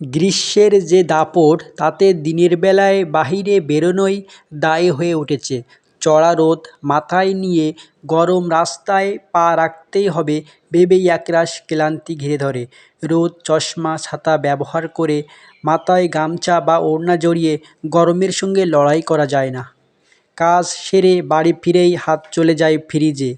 গ্রীষ্মের যে দাপট, তাতে দিনের বেলায় বাহিরে বেরোনোই দায় হয়ে উঠেছে। চড়া রোদ মাথায় নিয়ে গরম রাস্তায় পা রাখতেই হবে ভেবেই একরাশ ক্লান্তি ঘিরে ধরে। রোদ, চশমা, ছাতা ব্যবহার করে মাথায় গামছা বা ওড়না জড়িয়ে গরমের সঙ্গে লড়াই করা যায় না। কাজ সেরে বাড়ি ফিরেই হাত চলে যায় ফ্রিজে।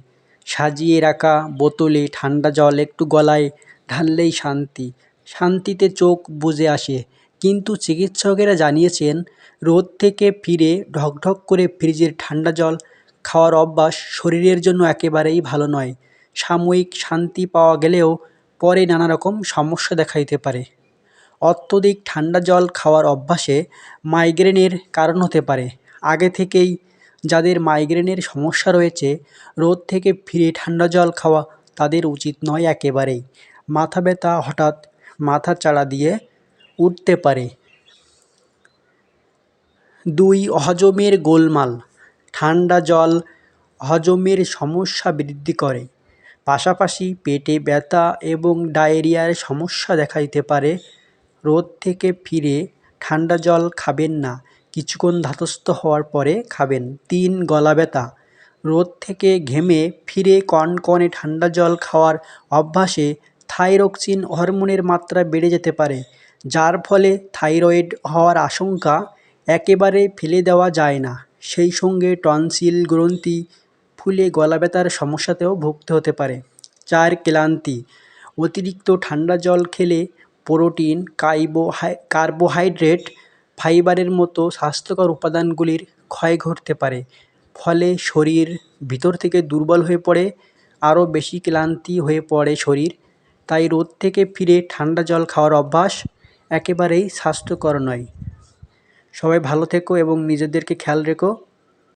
সাজিয়ে রাখা বোতলে ঠান্ডা জল একটু গলায় ঢাললেই শান্তি। শান্তিতে চোখ বুজে আসে। কিন্তু চিকিৎসকেরা জানিয়েছেন, রোদ থেকে ফিরে ঢকঢক করে ফ্রিজের ঠান্ডা জল খাওয়ার অভ্যাস শরীরের জন্য একেবারেই ভালো নয়। সাময়িক শান্তি পাওয়া গেলেও পরে নানা রকম সমস্যা দেখা দিতে পারে। অত্যধিক ঠান্ডা জল খাওয়ার অভ্যাসে মাইগ্রেনের কারণ হতে পারে। আগে থেকেই যাদের মাইগ্রেনের সমস্যা রয়েছে, রোদ থেকে ফিরে ঠান্ডা জল খাওয়া তাদের উচিত নয় একেবারেই। মাথা ব্যথা হঠাৎ মাথা চাড়া দিয়ে উঠতে পারে। দুই, হজমের গোলমাল। ঠান্ডা জল হজমের সমস্যা বৃদ্ধি করে। পাশাপাশি পেটে ব্যথা এবং ডায়রিয়ার সমস্যা দেখা দিতে পারে। রোদ থেকে ফিরে ঠান্ডা জল খাবেন না। কিছুক্ষণ ধাতস্থ হওয়ার পরে খাবেন। তিন, গলা ব্যথা। রোদ থেকে ঘেমে ফিরে কনকনে ঠান্ডা জল খাওয়ার অভ্যাসে থাইরক্সিন হরমোনের মাত্রা বেড়ে যেতে পারে, যার ফলে থাইরয়েড হওয়ার আশঙ্কা একেবারে ফেলে দেওয়া যায় না। সেই সঙ্গে টনসিল গ্রন্থি, ফুলে গলা ব্যথার সমস্যাতেও ভুগতে হতে পারে। চার, ক্লান্তি, অতিরিক্ত ঠান্ডা জল খেলে প্রোটিন কাইবোহাই কার্বোহাইড্রেট, ফাইবারের মতো স্বাস্থ্যকর উপাদানগুলির ক্ষয় ঘটতে পারে। ফলে শরীর ভিতর থেকে দুর্বল হয়ে পড়ে, আরও বেশি ক্লান্তি হয়ে পড়ে শরীর। তাই রোদ থেকে ফিরে ঠান্ডা জল খাওয়ার অভ্যাস একেবারেই স্বাস্থ্যকর নয়। সবাই ভালো থেকো এবং নিজেদেরকে খেয়াল রেখো।